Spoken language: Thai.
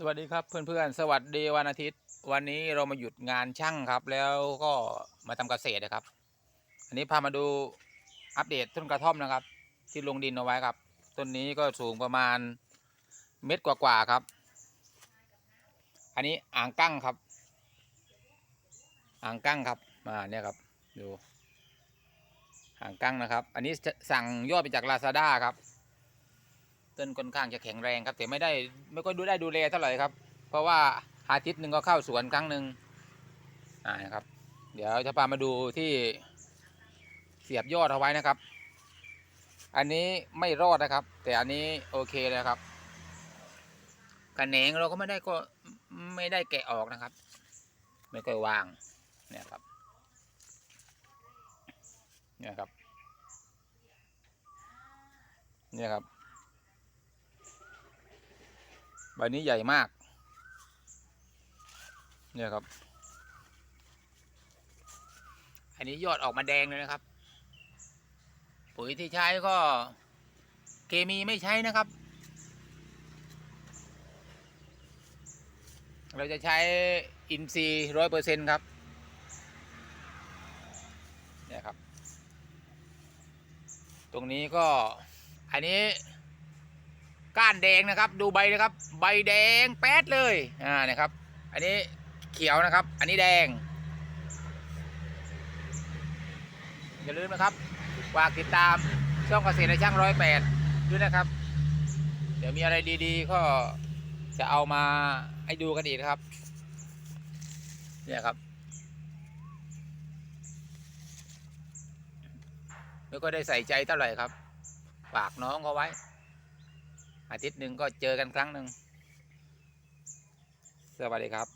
สวัสดีครับเพื่อนๆ สวัสดีวันอาทิตย์ วันนี้เรามาหยุดงานช่างครับ แล้วก็มาทำเกษตรนะครับ อันนี้พามาดูอัปเดตต้นกระท่อมนะครับ ที่ลงดินเอาไว้ครับ ต้นนี้ก็สูงประมาณเม็ดกว่าๆครับ อันนี้อ่างกั้งครับ อ่างกั้งครับมาเนี่ยครับดูอ่างกั้งนะครับ อันนี้สั่งยอดไปจากลาซาด้าครับ ต้นค่อนข้างจะแข็งแรงครับแต่ไม่ได้ไม่ค่อยดูได้ดูแลเท่าไหร่ครับ เพราะว่าอาทิตย์หนึ่งก็เข้าสวนครั้งหนึ่งอ่านะครับ เดี๋ยวจะพามาดูที่เสียบยอดเอาไว้นะครับ อันนี้ไม่รอดนะครับ แต่อันนี้โอเคเลยครับกระแหนงเราก็ไม่ได้ก็ไม่ได้แกะออกนะครับ ไม่ค่อยวางเนี่ยครับเนี่ยครับเนี่ยครับ ใบนี้ใหญ่มาก เนี่ยครับ อันนี้ยอดออกมาแดงเลยนะครับ ปุ๋ยที่ใช้ก็เคมีไม่ใช้นะครับ เราจะใช้อินทรีย์ร้อยเปอร์เซ็นครับ เนี่ยครับ ตรงนี้ก็อันนี้ ก้านแดงนะครับ ดูใบนะครับ ใบแดงแป๊ดเลยอ่านะครับ อันนี้เขียวนะครับ อันนี้แดง อย่าลืมนะครับฝากติดตามช่องเกษตรในช่างร้อยแปดด้วยนะครับ เดี๋ยวมีอะไรดีๆ ก็จะเอามาให้ดูกันอีกนะครับ เนี่ยครับไม่ก็ได้ใส่ใจเท่าไหร่ครับฝากน้องเขาไว้ อาทิตย์หนึ่งก็เจอกันครั้งหนึ่งสวัสดีครับ